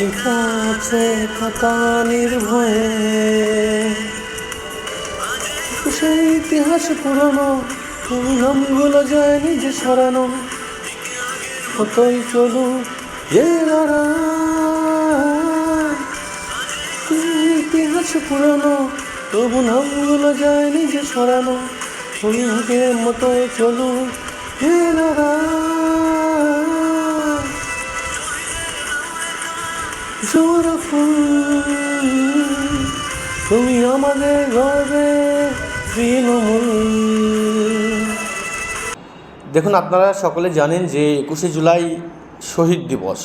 আছে খাতা নির্ভয়ে। সেই ইতিহাস পুরানো তুমি নামগুলো যায়নি যে সরানো, কতই লড়াই ইতিহাস পুরানো তবু নামগুলো যায়নি যে সরানো তুমি আগের মতোই চলুক হে লড়াই তুমি আমাদের তৃণমূল। দেখুন, আপনারা সকলে জানেন যে একুশে জুলাই শহীদ দিবস।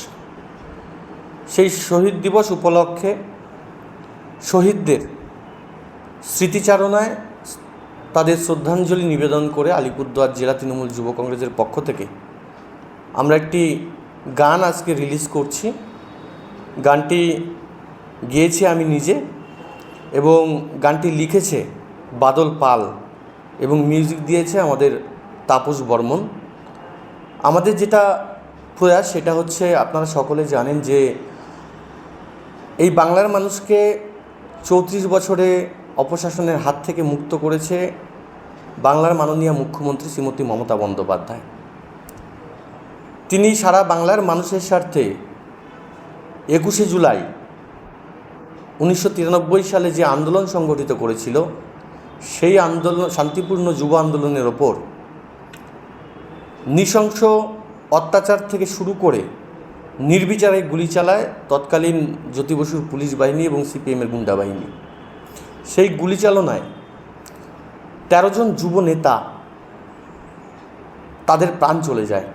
সেই শহীদ দিবস উপলক্ষে শহীদদের স্মৃতিচারণায় তাদের শ্রদ্ধাঞ্জলি নিবেদন করে আলিপুরদুয়ার জেলা তৃণমূল যুব কংগ্রেসের পক্ষ থেকে আমরা একটি গান আজকে রিলিজ করছি। গানটি গেয়েছি আমি নিজে এবং গানটি লিখেছে বাদল পাল এবং মিউজিক দিয়েছে আমাদের তাপস বর্মন। আমাদের যেটা প্রয়াস সেটা হচ্ছে আপনারা সকলে জানেন যে এই বাংলার মানুষকে চৌত্রিশ বছরে অপশাসনের হাত থেকে মুক্ত করেছে বাংলার মাননীয় মুখ্যমন্ত্রী শ্রীমতী মমতা বন্দ্যোপাধ্যায়। তিনি সারা বাংলার মানুষের স্বার্থে একুশে জুলাই উনিশশো তিরানব্বই সালে যে আন্দোলন সংগঠিত করেছিল, সেই আন্দোলন, শান্তিপূর্ণ যুব আন্দোলনের ওপর নৃশংস অত্যাচার থেকে শুরু করে নির্বিচারে গুলি চালায় তৎকালীন জ্যোতি বসুর পুলিশ বাহিনী এবং সিপিএমের গুন্ডা বাহিনী। সেই গুলি চালনায় তেরো জন যুব নেতা তাদের প্রাণ চলে যায়।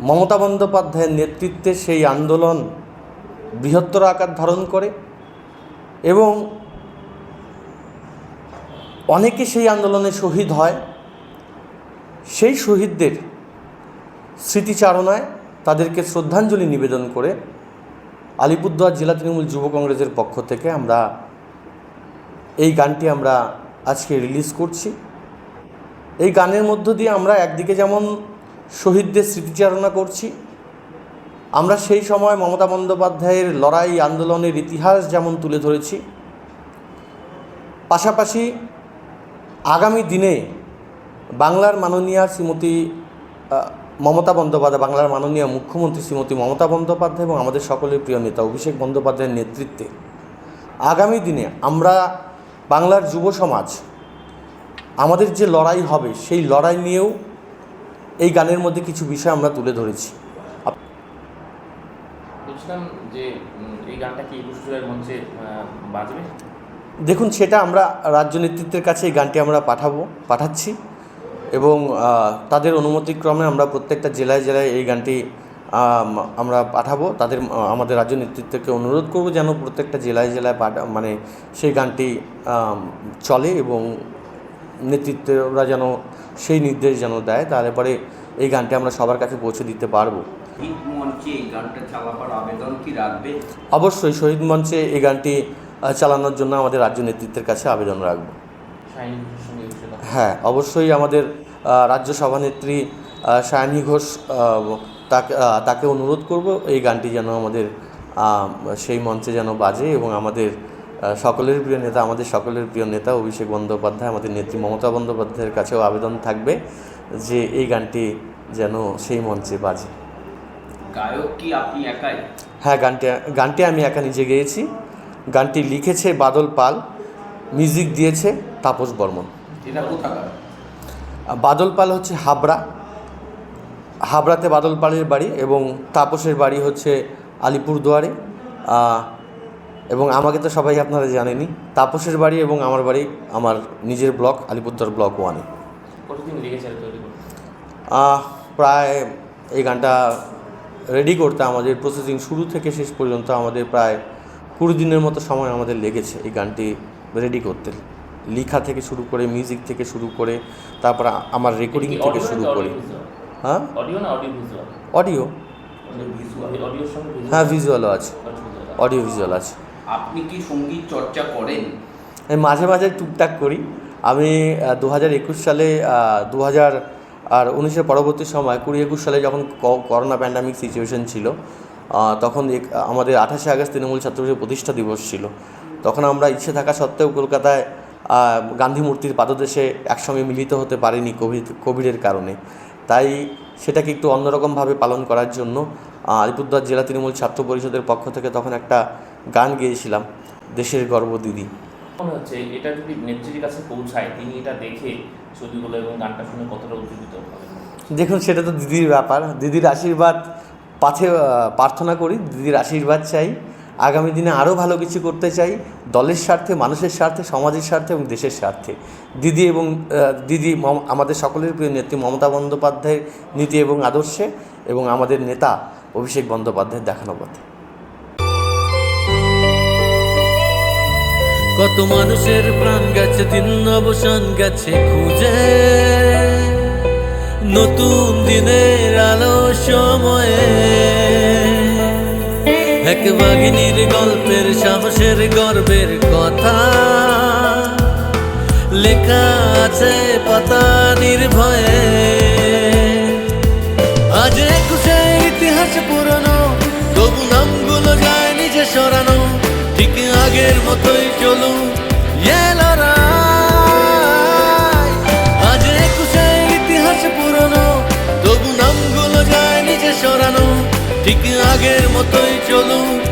মমতা বন্দ্যোপাধ্যায়ের নেতৃত্বে সেই আন্দোলন বৃহত্তর আকার ধারণ করে এবং অনেকে সেই আন্দোলনে শহীদ হয়। সেই শহীদদের স্মৃতিচারণায় তাদেরকে শ্রদ্ধাঞ্জলি নিবেদন করে আলিপুরদুয়ার জেলা তৃণমূল যুব কংগ্রেসের পক্ষ থেকে আমরা এই গানটি আমরা আজকে রিলিজ করছি। এই গানের মধ্য দিয়ে আমরা একদিকে যেমন শহীদদের স্মৃতিচারণা করছি। আমরা সেই সময় মমতা বন্দ্যোপাধ্যায়ের লড়াই আন্দোলনের ইতিহাস যেমন তুলে ধরেছি, পাশাপাশি আগামী দিনে বাংলার মাননীয়া শ্রীমতী মমতা বন্দ্যোপাধ্যায়, বাংলার মাননীয় মুখ্যমন্ত্রী শ্রীমতী মমতা বন্দ্যোপাধ্যায় এবং আমাদের সকলের প্রিয় নেতা অভিষেক বন্দ্যোপাধ্যায়ের নেতৃত্বে আগামী দিনে আমরা বাংলার যুব সমাজ, আমাদের যে লড়াই হবে সেই লড়াই নিয়েও এই গানের মধ্যে কিছু বিষয় আমরা তুলে ধরেছি। বলছিলাম যে এই গানটা কি একুশ জুলাইয়ের মঞ্চে বাজবে? দেখুন সেটা আমরা রাজ্য নেতৃত্বের কাছে এই গানটি আমরা পাঠাবো পাঠাচ্ছি এবং তাদের অনুমতিক্রমে আমরা প্রত্যেকটা জেলায় জেলায় এই গানটি আমরা পাঠাবো। তাদের আমাদের রাজ্য নেতৃত্বকে অনুরোধ করব যেন প্রত্যেকটা জেলায় জেলায় পাঠা মানে সেই গানটি চলে এবং নেতৃত্বরা যেন সেই নির্দেশ যেন দেয় তাহলে পরে এই গানটি আমরা সবার কাছে পৌঁছে দিতে পারব। হিট মঞ্চে এই গানটা চালাবার আবেদন কি রাখবে? অবশ্যই শহীদ মঞ্চে এই গানটি চালানোর জন্য আমাদের রাজ্য নেতৃত্বের কাছে আবেদন রাখব। হ্যাঁ অবশ্যই আমাদের রাজ্য সভানেত্রী সায়নী ঘোষ তাকে তাকে অনুরোধ করব এই গানটি যেন আমাদের সেই মঞ্চে যেন বাজে এবং আমাদের সকলের প্রিয় নেতা আমাদের সকলের প্রিয় নেতা অভিষেক বন্দ্যোপাধ্যায় আমাদের নেত্রী মমতা বন্দ্যোপাধ্যায়ের কাছেও আবেদন থাকবে যে এই গানটি যেন সেই মঞ্চে বাজে। গায়ক কি আপনি একাই? হ্যাঁ গানটি গানটি আমি একা নিজে গেয়েছি। গানটি লিখেছে বাদল পাল মিউজিক দিয়েছে তাপস বর্মন। এটা কোথাকার? বাদল পাল হচ্ছে হাবড়া। হাবড়াতে বাদল পালের বাড়ি এবং তাপসের বাড়ি হচ্ছে আলিপুরদুয়ারে। এবং আমাকে তো সবাই আপনারা জানেনই। তাপসের বাড়ি এবং আমার বাড়ি আমার নিজের ব্লক আলিপুরদুয়ার ব্লক ওয়ানে প্রায় এই গানটা রেডি করতে আমাদের প্রসেসিং শুরু থেকে শেষ পর্যন্ত আমাদের প্রায় কুড়ি দিনের মতো সময় আমাদের লেগেছে এই গানটি রেডি করতে। লেখা থেকে শুরু করে মিউজিক থেকে শুরু করে তারপর আমার রেকর্ডিং থেকে শুরু করে। হ্যাঁ? অডিও হ্যাঁ ভিজুয়ালও আছে। অডিও ভিজুয়াল আছে। আপনি কি সংগীত চর্চা করেন? আমি মাঝে মাঝে টুকটাক করি। আমি দু হাজার একুশ সালে দু হাজার আর উনিশের পরবর্তী সময় কুড়ি একুশ সালে যখন করোনা প্যান্ডামিক সিচুয়েশন ছিল তখন আমাদের আঠাশে আগস্ট তৃণমূল ছাত্র প্রতিষ্ঠা দিবস ছিল। তখন আমরা ইচ্ছে থাকা সত্ত্বেও কলকাতায় গান্ধী মূর্তির পাদদেশে একসঙ্গে মিলিত হতে পারিনি কোভিড কোভিডের কারণে। তাই সেটাকে একটু অন্যরকমভাবে পালন করার জন্য আহ, আলিপুরদুয়ার জেলা তৃণমূল ছাত্র পরিষদের পক্ষ থেকে তখন একটা গান গেয়েছিলাম দেশের গর্ব দিদি। মনে হচ্ছে এটা যদি নেত্রীর কাছে পৌঁছায় তিনি এটা দেখে ছবিগুলো এবং গানটা শুনে কতটা হবে? দেখুন সেটা তো দিদির ব্যাপার। দিদির আশীর্বাদ পাথে প্রার্থনা করি দিদির আশীর্বাদ চাই। আগামী দিনে আরও ভালো কিছু করতে চাই দলের স্বার্থে মানুষের স্বার্থে সমাজের স্বার্থে এবং দেশের স্বার্থে। দিদি এবং দিদি আমাদের সকলের প্রিয় নেত্রী মমতা বন্দ্যোপাধ্যায়ের নীতি এবং আদর্শে এবং আমাদের নেতা অভিষেক বন্দ্যোপাধ্যায়ের দেখানো পথে। কত মানুষের প্রাণ গেছে দিন অবসান গেছে খুঁজে। নতুন দিনের আলো সময়ে। এক বাঘিনীর গল্পের সাহসের গর্বের কথা। লেখা আছে পাতা নির্ভয়ে। 我对着路